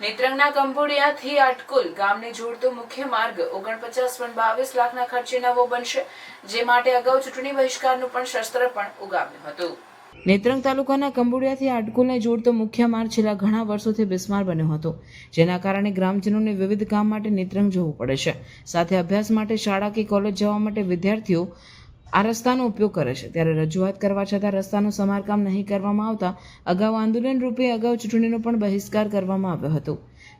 નેત્રંગના કંબોડિયાથી આટકુલ ગામને જોડતો મુખ્ય માર્ગ ઓગણપચાસ પોઈન્ટ બાવીસ લાખના ખર્ચે નવો બનશે, જે માટે અગાઉ ચૂંટણી બહિષ્કારનું પણ શસ્ત્ર પણ ઉગામ્યું હતું. નેત્રંગ તાલુકાના કંબોડિયાથી આટકુલને જોડતો મુખ્ય માર્ગ છેલ્લા ઘણા વર્ષોથી બિસ્માર બન્યો હતો, જેના કારણે ગ્રામજનોને વિવિધ કામ માટે નેત્રંગ જવું પડે છે. સાથે અભ્યાસ માટે શાળા કે કોલેજ જવા માટે વિદ્યાર્થીઓ આ રસ્તાનો ઉપયોગ કરે છે. ત્યારે રજૂઆત કરવા છતાં રસ્તાનું સમારકામ નહીં કરવામાં આવતા અગાઉ આંદોલન રૂપે અગાઉ ચૂંટણીનો પણ બહિષ્કાર કરવામાં આવ્યો હતો.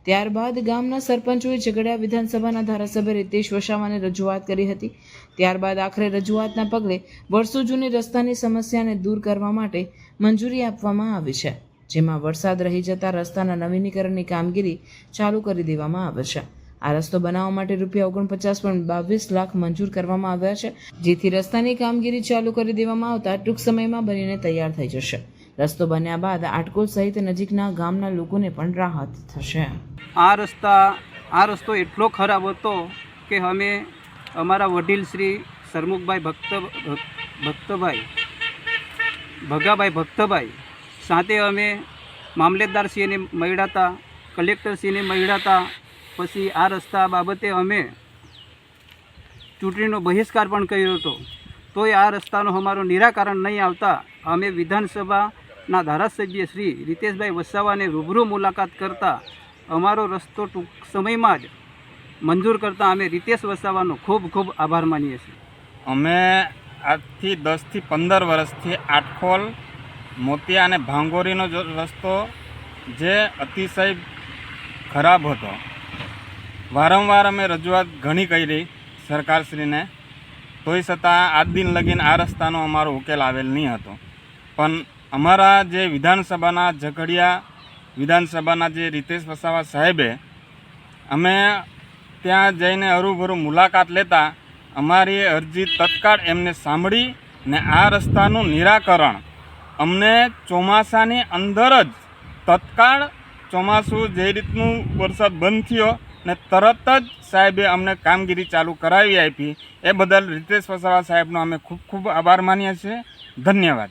ત્યારબાદ ગામના સરપંચોએ ઝઘડિયા વિધાનસભાના ધારાસભ્ય રીતેશ વસાવાને રજૂઆત કરી હતી. ત્યારબાદ આખરે રજૂઆતના પગલે વર્ષો જૂની રસ્તાની સમસ્યાને દૂર કરવા માટે મંજૂરી આપવામાં આવી છે. જેમાં વરસાદ રહી જતા રસ્તાના નવીનીકરણની કામગીરી ચાલુ કરી દેવામાં આવે છે. આ રસ્તો બનાવવા માટે રૂપિયા ઓગણપચાસ પોઈન્ટ બાવીસ લાખ મંજૂર કરવામાં આવ્યા છે, જેથી રસ્તાની કામગીરી ચાલુ કરી દેવામાં આવતા ટૂંક સમયમાં બનીને તૈયાર થઈ જશે. રસ્તો બન્યા બાદ આટકોલ સહિત નજીકના ગામના લોકોને પણ રાહત થશે. આ રસ્તા, આ રસ્તો એટલો ખરાબ હતો કે અમે અમારા વડીલ શ્રી સરમુખભાઈ ભક્ત, ભક્તભાઈ, ભગાભાઈ ભક્તભાઈ સાથે અમે મામલેદારશ્રીને મળ્યા હતા, કલેક્ટરશ્રીને મળ્યા હતા પછી આ રસ્તા બાબતે અમે ચૂંટણીનો બહિષ્કાર પણ કર્યો હતો. તોય આ રસ્તાનું અમારું નિરાકરણ નહીં આવતા અમે વિધાનસભાના ધારાસભ્ય શ્રી રીતેશભાઈ વસાવાને રૂબરૂ મુલાકાત કરતા અમારો રસ્તો ટૂંક સમયમાં જ મંજૂર કરતાં અમે રીતેશ વસાવાનો ખૂબ ખૂબ આભાર માનીએ છીએ. અમે આજથી દસથી પંદર વર્ષથી આટખોલ, મોતિયા અને ભાંગોરીનો રસ્તો જે અતિશય ખરાબ હતો. વારંવાર અમે રજૂઆત ઘણી કરી સરકારશ્રીને. તોય છતાં આજ દિન લગીને આ રસ્તાનો અમારો ઉકેલ આવેલ નહીં હતો. પણ અમારા જે વિધાનસભાના ઝઘડિયા, વિધાનસભાના જે રીતેશ વસાવા સાહેબે અમે ત્યાં જઈને હરુભરું મુલાકાત લેતા અમારી અરજી તત્કાળ એમને સાંભળી ને આ રસ્તાનું નિરાકરણ અમને ચોમાસાની અંદર જ તત્કાળ ચોમાસું જે રીતનું વરસાદ બંધ થયો ને તરત જ સાહેબે અમને કામગીરી ચાલુ કરાવી આપી. એ બદલ રીતેશ વસાવા સાહેબનો અમે ખૂબ ખૂબ આભાર માનીએ છીએ. ધન્યવાદ.